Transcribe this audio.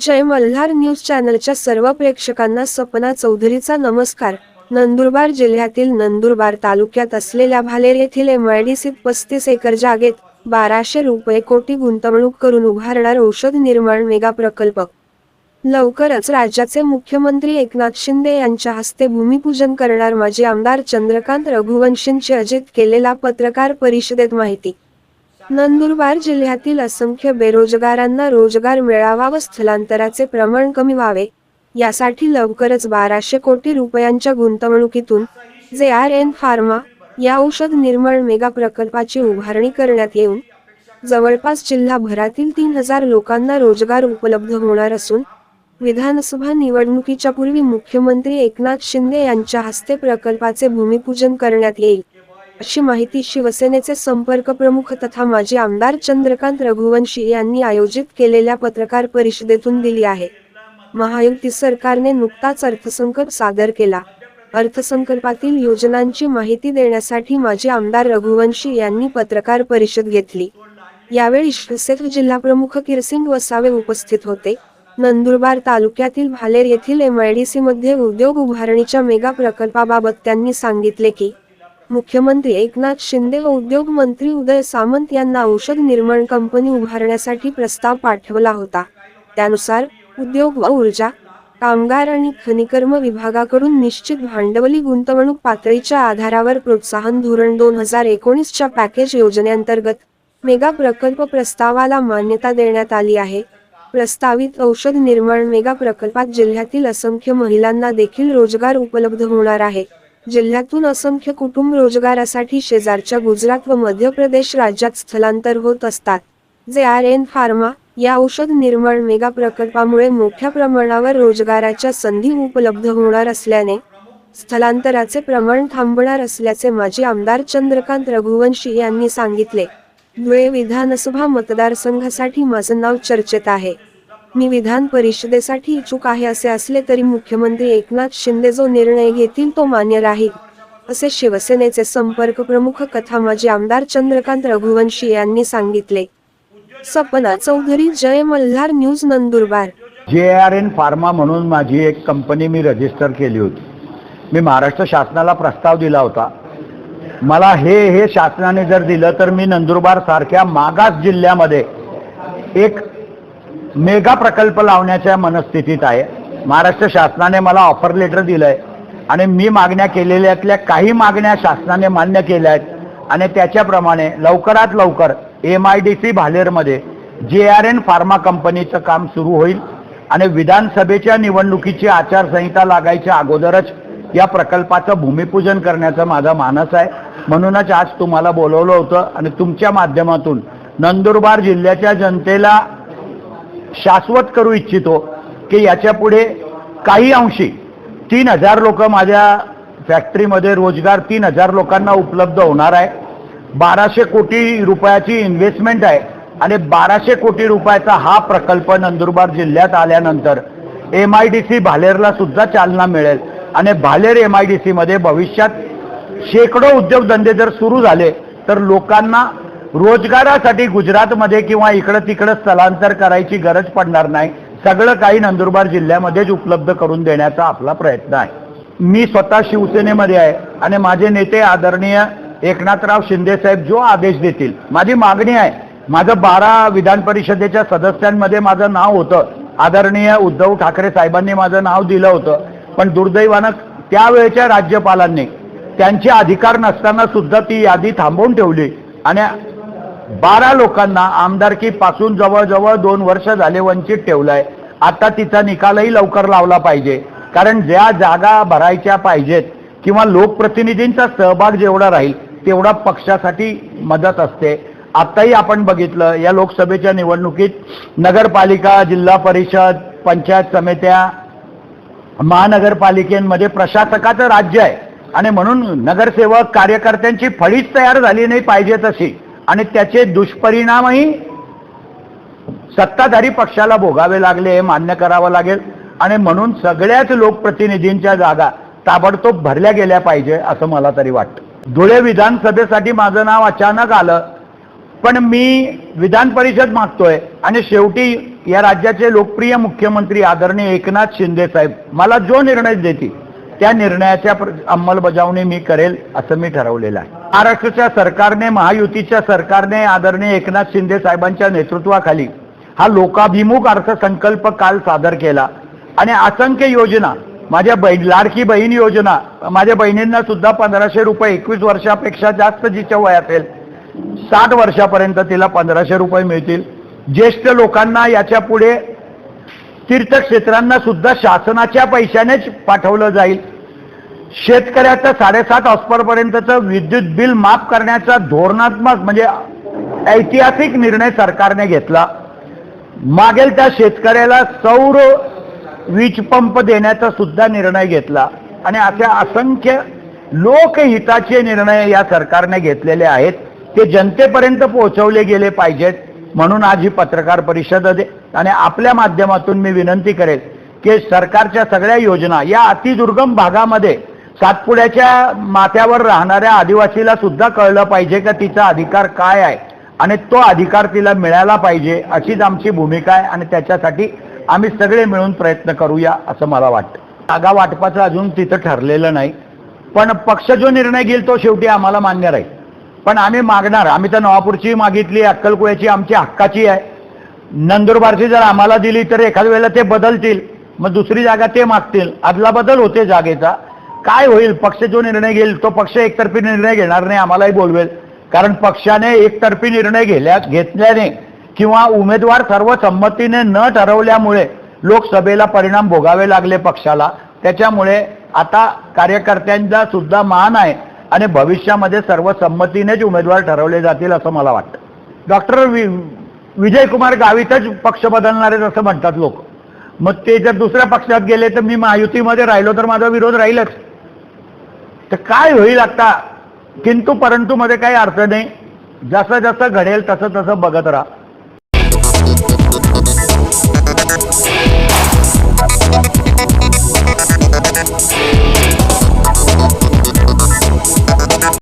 जय Malhar news चॅनलच्या सर्व प्रेक्षकांना सपना चौधरीचा नमस्कार. नंदुरबार जिल्ह्यातील नंदुरबार तालुक्यात असलेल्या भालेर येथील एमआयडीसीत पस्तीस एकर जागेत बाराशे रुपये कोटी गुंतवणूक करून उभारणार औषध निर्माण मेगा प्रकल्प. लवकरच राज्याचे मुख्यमंत्री एकनाथ शिंदे यांच्या हस्ते भूमिपूजन करणार माजी आमदार चंद्रकांत रघुवंशींची अजित केलेला पत्रकार परिषदेत माहिती. नंदुरबार जिल्ह्यातील असंख्य बेरोजगारांना रोजगार मिळावा व स्थलांतराचे प्रमाण कमी व्हावे यासाठी लवकरच बाराशे कोटी रुपयांच्या गुंतवणुकीतून जे आर एन फार्मा या औषध निर्माण मेगा प्रकल्पाची उभारणी करण्यात येऊन जवळपास जिल्हाभरातील तीन हजार लोकांना रोजगार उपलब्ध होणार असून विधानसभा निवडणुकीच्या पूर्वी मुख्यमंत्री एकनाथ शिंदे यांच्या हस्ते प्रकल्पाचे भूमिपूजन करण्यात येईल. अशी माहिती शिवसेनेचे संपर्क प्रमुख तथा माजी आमदार चंद्रकांत रघुवंशी यांनी आयोजित केलेल्या पत्रकार परिषदेतून दिली आहे. महायुती सरकारने नुकताच अर्थसंकल्प सादर केला. अर्थसंकल्पातील योजनांची माहिती देण्यासाठी माजी आमदार रघुवंशी यांनी पत्रकार परिषद घेतली. यावेळी शिवसेना जिल्हाप्रमुख किरसिंग वसावे उपस्थित होते. नंदुरबार तालुक्यातील भालेर येथील एमआयडीसी मध्ये उद्योग उभारणीच्या मेगा प्रकल्पाबाबत त्यांनी सांगितले की मुख्यमंत्री एकनाथ शिंदे व उद्योग मंत्री उदय सामंत यांना औषध निर्माण कंपनी उभारण्यासाठी प्रस्ताव पाठवला होता. त्यानुसार उद्योग व ऊर्जा कामगार आणि खनिकर्म विभागाकडून निश्चित भांडवली गुंतवणूक पातळीच्या आधारावर प्रोत्साहन धोरण दोन हजार एकोणीसच्या पॅकेज योजनेअंतर्गत मेगा प्रकल्प प्रस्तावाला मान्यता देण्यात आली आहे. प्रस्तावित औषध निर्माण मेगा प्रकल्पात जिल्ह्यातील असंख्य महिलांना देखील रोजगार उपलब्ध होणार आहे. जिल्ह्यातून असंख्य कुटुंब रोजगारासाठी शेजारच्या गुजरात व मध्य प्रदेश राज्यात स्थलांतर होत असतात. जे आर एन फार्मा या औषध निर्माण मेगा प्रकल्पामुळे मोठ्या प्रमाणावर रोजगाराच्या संधी उपलब्ध होणार असल्याने स्थलांतराचे प्रमाण थांबणार असल्याचे माजी आमदार चंद्रकांत रघुवंशी यांनी सांगितले. धुळे विधानसभा मतदारसंघासाठी माझं नाव चर्चेत आहे. मी विधान परिषदेसाठी इच्छुक आहे असे असले तरी मुख्यमंत्री एकनाथ शिंदे जो निर्णय घेतील तो मान्य राहील असे शिवसेनेचे संपर्क प्रमुख कथा माजी आमदार चंद्रकांत रघुवंशी यांनी सांगितले. Sapna Chaudhary Jai Malhar news Nandurbar. J R N pharma म्हणून माझी एक कंपनी मी रजिस्टर केली होती. मी महाराष्ट्र शासनाला प्रस्ताव दिला होता. मला हे हे शासनाने जर दिलं तर मी नंदुरबार सारख्या मागास जिल्ह्यामध्ये एक मेगा प्रकल्प लावण्याच्या मनस्थितीत आहे. महाराष्ट्र शासनाने मला ऑफर लेटर दिलं आहे आणि मी मागण्या केलेल्यातल्या काही मागण्या शासनाने मान्य केल्या आहेत. आणि त्याच्याप्रमाणे लवकरात लवकर एम आय डी सी भालेरमध्ये जे आर एन फार्मा कंपनीचं काम सुरू होईल. आणि विधानसभेच्या निवडणुकीची आचारसंहिता लागायच्या अगोदरच या प्रकल्पाचं भूमिपूजन करण्याचा माझा मानस आहे. म्हणूनच आज तुम्हाला बोलवलं होतं. आणि तुमच्या माध्यमातून नंदुरबार जिल्ह्याच्या जनतेला शाश्वत करू इच्छितो की याच्यापुढे काही अंशी तीन हजार लोक माझ्या फॅक्टरीमध्ये रोजगार तीन हजार लोकांना उपलब्ध होणार आहे. बाराशे कोटी रुपयाची इन्व्हेस्टमेंट आहे आणि बाराशे कोटी रुपयाचा हा प्रकल्प नंदुरबार जिल्ह्यात आल्यानंतर एम आय डी सी भालेरला सुद्धा चालना मिळेल. आणि भालेर एम आय डी सीमध्ये भविष्यात शेकडो उद्योगधंदे जर सुरू झाले तर लोकांना रोजगारासाठी गुजरातमध्ये किंवा इकडं तिकडं स्थलांतर करायची गरज पडणार नाही. सगळं काही नंदुरबार जिल्ह्यामध्येच उपलब्ध करून देण्याचा आपला प्रयत्न आहे. मी स्वतः शिवसेनेमध्ये आहे आणि माझे नेते आदरणीय एकनाथराव शिंदे साहेब जो आदेश देतील माझी मागणी आहे. माझं बारा विधान परिषदेच्या सदस्यांमध्ये माझं नाव होतं. आदरणीय उद्धव ठाकरे साहेबांनी माझं नाव दिलं होतं. पण दुर्दैवानं त्यावेळेच्या राज्यपालांनी त्यांचे अधिकार नसताना सुद्धा ती यादी थांबवून ठेवली आणि बारा लोकांना आमदारकीपासून जवळजवळ दोन वर्ष झाले वंचित ठेवलंय. आता तिचा निकालही लवकर लावला पाहिजे. कारण ज्या जागा भरायच्या पाहिजेत किंवा लोकप्रतिनिधींचा सहभाग जेवढा राहील तेवढा पक्षासाठी मदत असते. आत्ताही आपण बघितलं या लोकसभेच्या निवडणुकीत नगरपालिका जिल्हा परिषद पंचायत समित्या महानगरपालिकेमध्ये प्रशासकाचं राज्य आहे. आणि म्हणून नगरसेवक कार्यकर्त्यांची फळीच तयार झाली नाही पाहिजे तशी आणि त्याचे दुष्परिणामही सत्ताधारी पक्षाला भोगावे लागले हे मान्य करावं लागेल. आणि म्हणून सगळ्याच लोकप्रतिनिधींच्या जागा ताबडतोब भरल्या गेल्या पाहिजे असं मला तरी वाटतं. धुळे विधानसभेसाठी माझं नाव अचानक आलं पण मी विधान परिषद मागतोय. आणि शेवटी या राज्याचे लोकप्रिय मुख्यमंत्री आदरणीय एकनाथ शिंदे साहेब मला जो निर्णय देतील त्या निर्णयाच्या अंमलबजावणी मी करेल असं मी ठरवलेलं आहे. महाराष्ट्राच्या सरकारने महायुतीच्या सरकारने आदरणीय एकनाथ शिंदे साहेबांच्या नेतृत्वाखाली हा लोकाभिमुख अर्थसंकल्प काल सादर केला. आणि असंख्य योजना माझ्या बहीण लाडकी बहीण योजना माझ्या बहिणींना सुद्धा पंधराशे रुपये एकवीस वर्षापेक्षा जास्त जिच्या वय असेल साठ वर्षापर्यंत तिला पंधराशे रुपये मिळतील. ज्येष्ठ लोकांना याच्यापुढे तीर्थक्षेत्रांना सुद्धा शासनाच्या पैशानेच पाठवलं जाईल. शेतकऱ्याचं साडेसात ऑस्परपर्यंतचं विद्युत बिल माफ करण्याचा धोरणात्मक म्हणजे ऐतिहासिक निर्णय सरकारने घेतला. मागेल त्या शेतकऱ्याला सौर वीज पंप देण्याचा सुद्धा निर्णय घेतला. आणि अशा असंख्य लोकहिताचे निर्णय या सरकारने घेतलेले आहेत. ते जनतेपर्यंत पोहोचवले गेले पाहिजेत म्हणून आज ही पत्रकार परिषद आणि आपल्या माध्यमातून मी विनंती करेल की सरकारच्या सगळ्या योजना या अतिदुर्गम भागामध्ये सातपुड्याच्या माथ्यावर राहणाऱ्या आदिवासीला सुद्धा कळलं पाहिजे का तिचा अधिकार काय आहे? आणि तो अधिकार तिला मिळाला पाहिजे अशीच आमची भूमिका आहे आणि त्याच्यासाठी आम्ही सगळे मिळून प्रयत्न करूया असं मला वाटतं. जागा वाटपाचं अजून तिथं ठरलेलं नाही. पण पक्ष जो निर्णय घेईल तो शेवटी आम्हाला मान्य राहील. पण आम्ही मागणार. आम्ही तर नवापूरची मागितली अक्कलकुळ्याची आमची हक्काची आहे. नंदुरबारची जर आम्हाला दिली तर एखाद्या वेळेला ते बदलतील. मग दुसरी जागा ते मागतील. आदला बदल होते जागेचा. काय होईल? पक्ष जो निर्णय घेईल तो पक्ष एकतर्फी निर्णय घेणार नाही आम्हालाही बोलवेल. कारण पक्षाने एकतर्फी निर्णय घेल्या घेतल्याने किंवा उमेदवार सर्व संमतीने न ठरवल्यामुळे लोकसभेला परिणाम भोगावे लागले पक्षाला. त्याच्यामुळे आता कार्यकर्त्यांचा सुद्धा मान आहे आणि भविष्यामध्ये सर्व संमतीनेच उमेदवार ठरवले जातील असं मला वाटतं. डॉक्टर वि विजयकुमार गावीतच पक्ष बदलणार आहेत असं म्हणतात लोक. मग ते जर दुसऱ्या पक्षात गेले तर मी महायुतीमध्ये राहिलो तर माझा विरोध राहीलच. तर काय होईल आता? किंतु परंतु मध्ये काही अर्थ नाही. जसं जसं घडेल तसं तसं बघत राहा.